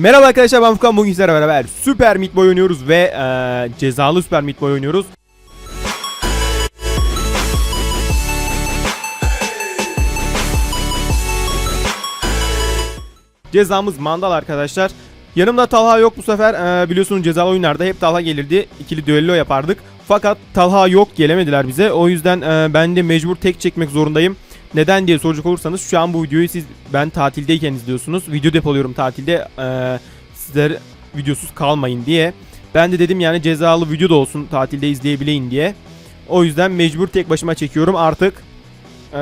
Merhaba arkadaşlar ben Furkan bugün sizlerle beraber Super Meat Boy oynuyoruz ve eee, cezalı Super Meat Boy oynuyoruz. Cezamız mandal arkadaşlar. Yanımda Talha yok bu sefer. Eee, biliyorsunuz cezalı oyunlarda hep Talha gelirdi. İkili düello yapardık. Fakat Talha yok gelemediler bize. O yüzden eee, ben de mecbur tek çekmek zorundayım. Neden diye soracak olursanız şu an bu videoyu siz ben tatildeyken izliyorsunuz. Video depoluyorum tatilde. Eee sizler videosuz kalmayın diye. Ben de dedim yani cezalı video da olsun tatilde izleyebileyim diye. O yüzden mecbur tek başıma çekiyorum artık. Eee,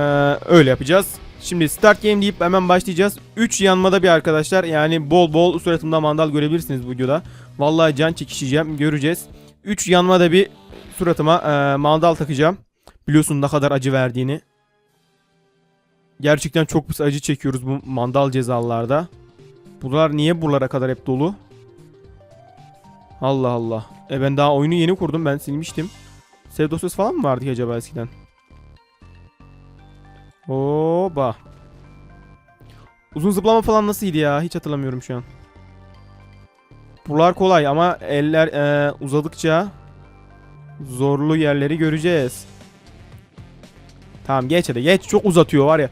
öyle yapacağız. Şimdi start game deyip hemen başlayacağız. 3 yanmada bir arkadaşlar. Yani bol bol suratımda mandal görebilirsiniz bu videoda. Vallahi can çekişeceğim göreceğiz. 3 yanmada bir suratıma eee, mandal takacağım. Biliyorsun ne kadar acı verdiğini. Gerçekten çok pis acı çekiyoruz bu mandal cezalarda. Buralar niye buralara kadar hep dolu? Allah Allah. E ben daha oyunu yeni kurdum. Ben silmiştim. Save dosyası falan mı vardı ki acaba eskiden? Oba. Uzun zıplama falan nasılydı ya? Hiç hatırlamıyorum şu an. Buralar kolay ama eller e, uzadıkça zorlu yerleri göreceğiz. Tamam geç hadi geç. Çok uzatıyor var ya.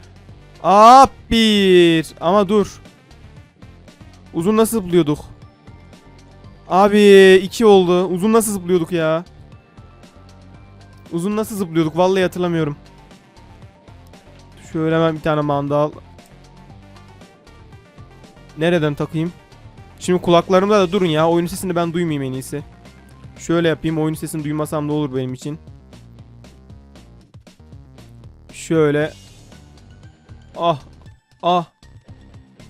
Aa bir. Ama dur. Uzun nasıl zıplıyorduk? Abi iki oldu. Uzun nasıl zıplıyorduk ya? Uzun nasıl zıplıyorduk? Vallahi hatırlamıyorum. Şöyle hemen bir tane mandal. Nereden takayım? Şimdi kulaklarımda da durun ya. Oyun sesini ben duymayayım en iyisi. Şöyle yapayım. Oyun sesini duymasam da olur benim için. Şöyle. Ah. Ah.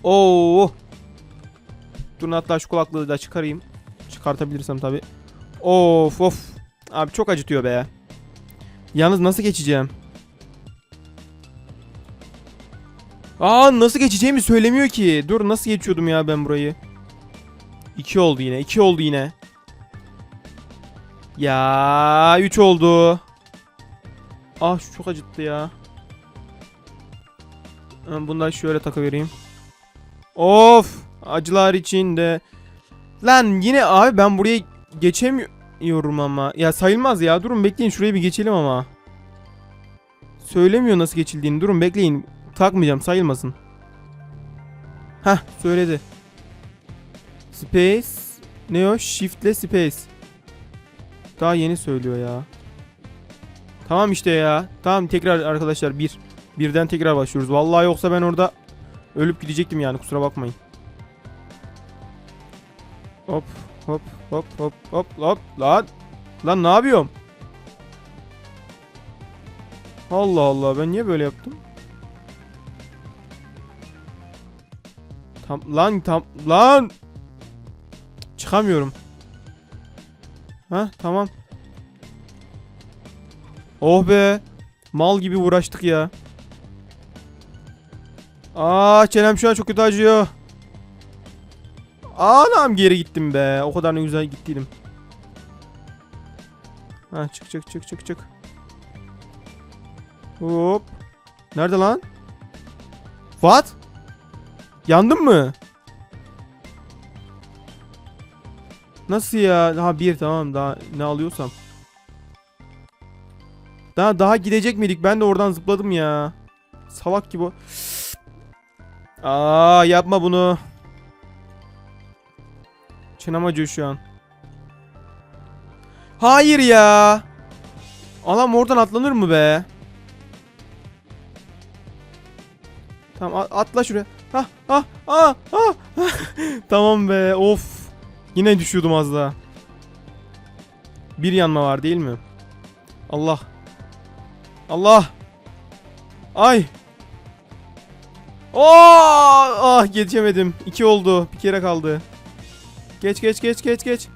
Oo. Durun hatta şu kulaklığı da çıkarayım. Çıkartabilirsem tabi. Of of. Abi çok acıtıyor be. Yalnız nasıl geçeceğim? Aa nasıl geçeceğimi söylemiyor ki. Dur nasıl geçiyordum ya ben burayı? 2 oldu yine. 2 oldu yine. Ya 3 oldu. Ah şu çok acıttı ya. Bundan şöyle takıvereyim. Of acılar içinde. Lan yine abi ben buraya geçemiyorum ama. Ya sayılmaz ya. Durun bekleyin şuraya bir geçelim ama. Söylemiyor nasıl geçildiğini. Durun bekleyin. Takmayacağım sayılmasın. Hah söyledi. Space. Ne o? Shift'le space. Daha yeni söylüyor ya. Tamam işte ya. Tamam tekrar arkadaşlar bir. Birden tekrar başlıyoruz. Vallahi yoksa ben orada ölüp gidecektim yani kusura bakmayın. Hop hop hop hop hop hop lan. Lan ne yapıyorum? Allah Allah ben niye böyle yaptım? Tam lan tam lan. Çıkamıyorum. Ha tamam. Oh be. Mal gibi uğraştık ya. Aa çenem şu an çok kötü acıyor. Anam geri gittim be. O kadar ne güzel gittiydim. Ha çık çık çık çık çık. Hop. Nerede lan? What? Yandın mı? Nasıl ya? Ha bir tamam daha ne alıyorsam. Daha daha gidecek miydik? Ben de oradan zıpladım ya. Salak gibi. Aa yapma bunu. Çenem acıyor şu an. Hayır ya. Anam oradan atlanır mı be? Tamam atla şuraya. Ah ah ah ah. tamam be of. Yine düşüyordum az daha. Bir yanma var değil mi? Allah. Allah. Ay. Oo! Ah geçemedim. İki oldu. Bir kere kaldı. Geç geç geç geç geç.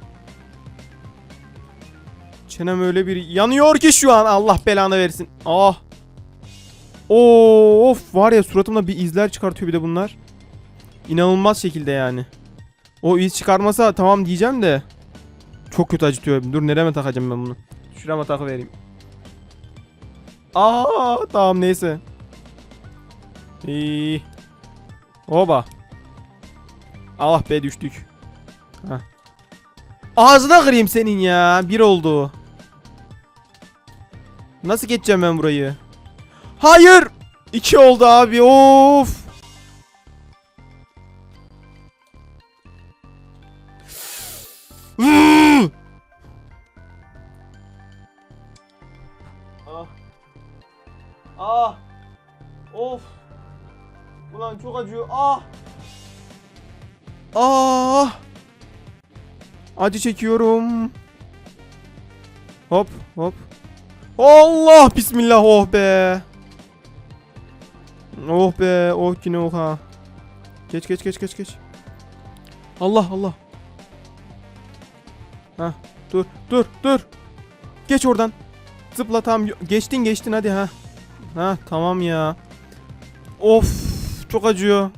Çenem öyle bir yanıyor ki şu an. Allah belanı versin. Ah. Oo, of var ya suratımda bir izler çıkartıyor bir de bunlar. İnanılmaz şekilde yani. O iz çıkarmasa tamam diyeceğim de. Çok kötü acıtıyor. Dur nereme takacağım ben bunu. Şurama takıvereyim. Aa tamam neyse. İyi. Oba. Ah be düştük. Hah. Ağzına kırayım senin ya. Bir oldu. Nasıl geçeceğim ben burayı? Hayır. İki oldu abi. Of. Ah. Ah. Of. Ulan çok acıyor. Ah. Ah. Acı çekiyorum. Hop hop. Allah bismillah oh be. Oh be oh ki ne oha. Geç geç geç geç geç. Allah Allah. Ha dur dur dur. Geç oradan. Zıpla tam geçtin geçtin hadi ha. Ha tamam ya. Of çok acıyor.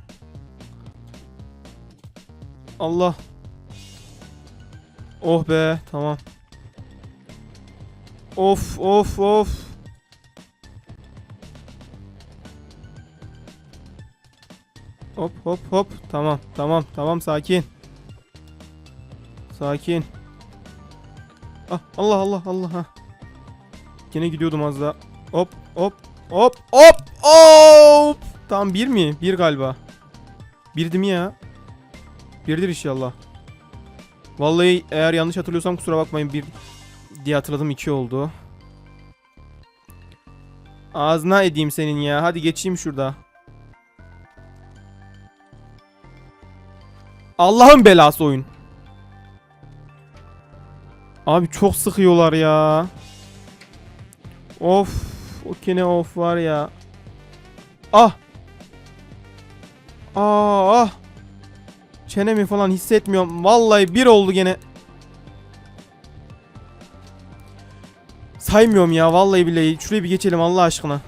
Allah. Oh be tamam. Of of of. Hop hop hop. Tamam tamam tamam sakin. Sakin. Ah, Allah Allah Allah ha. Yine gidiyordum az daha. Hop hop hop hop hop. Tamam bir mi? Bir galiba. Birdi mi ya? Birdir inşallah. Vallahi eğer yanlış hatırlıyorsam kusura bakmayın bir diye hatırladım iki oldu. Ağzına edeyim senin ya. Hadi geçeyim şurada. Allah'ın belası oyun. Abi çok sıkıyorlar ya. Of. O kene of var ya. Ah. Aa, ah. Çenemi falan hissetmiyorum. Vallahi bir oldu gene. Saymıyorum ya vallahi billahi. Şuraya bir geçelim Allah aşkına.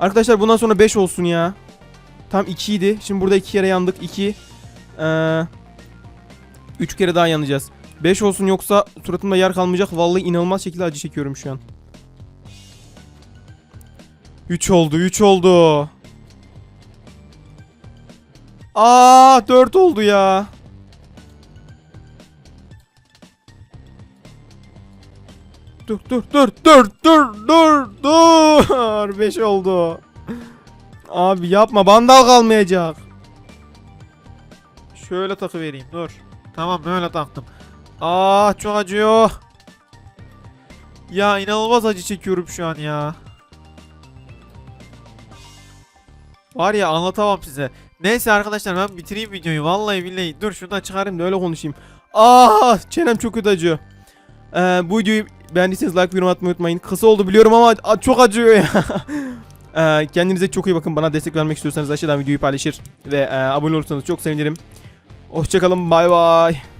Arkadaşlar bundan sonra 5 olsun ya. Tam 2 idi. Şimdi burada 2 kere yandık. 2 ee, 3 kere daha yanacağız. 5 olsun yoksa suratımda yer kalmayacak. Vallahi inanılmaz şekilde acı çekiyorum şu an. 3 oldu, 3 oldu. Aa 4 oldu ya. Dur dur dur dur dur dur dur 5 oldu. Abi yapma bandal kalmayacak. Şöyle takı vereyim dur. Tamam böyle taktım. Ah çok acıyor. Ya inanılmaz acı çekiyorum şu an ya. Var ya anlatamam size. Neyse arkadaşlar ben bitireyim videoyu. Vallahi billahi. Dur şuradan çıkarayım da öyle konuşayım. Ah çenem çok kötü acıyor. Ee, bu videoyu beğendiyseniz like ve yorum atmayı unutmayın. Kısa oldu biliyorum ama çok acıyor ya. Ee, kendinize çok iyi bakın. Bana destek vermek istiyorsanız aşağıdan videoyu paylaşır ve e, abone olursanız çok sevinirim. Hoşçakalın. Bay bay.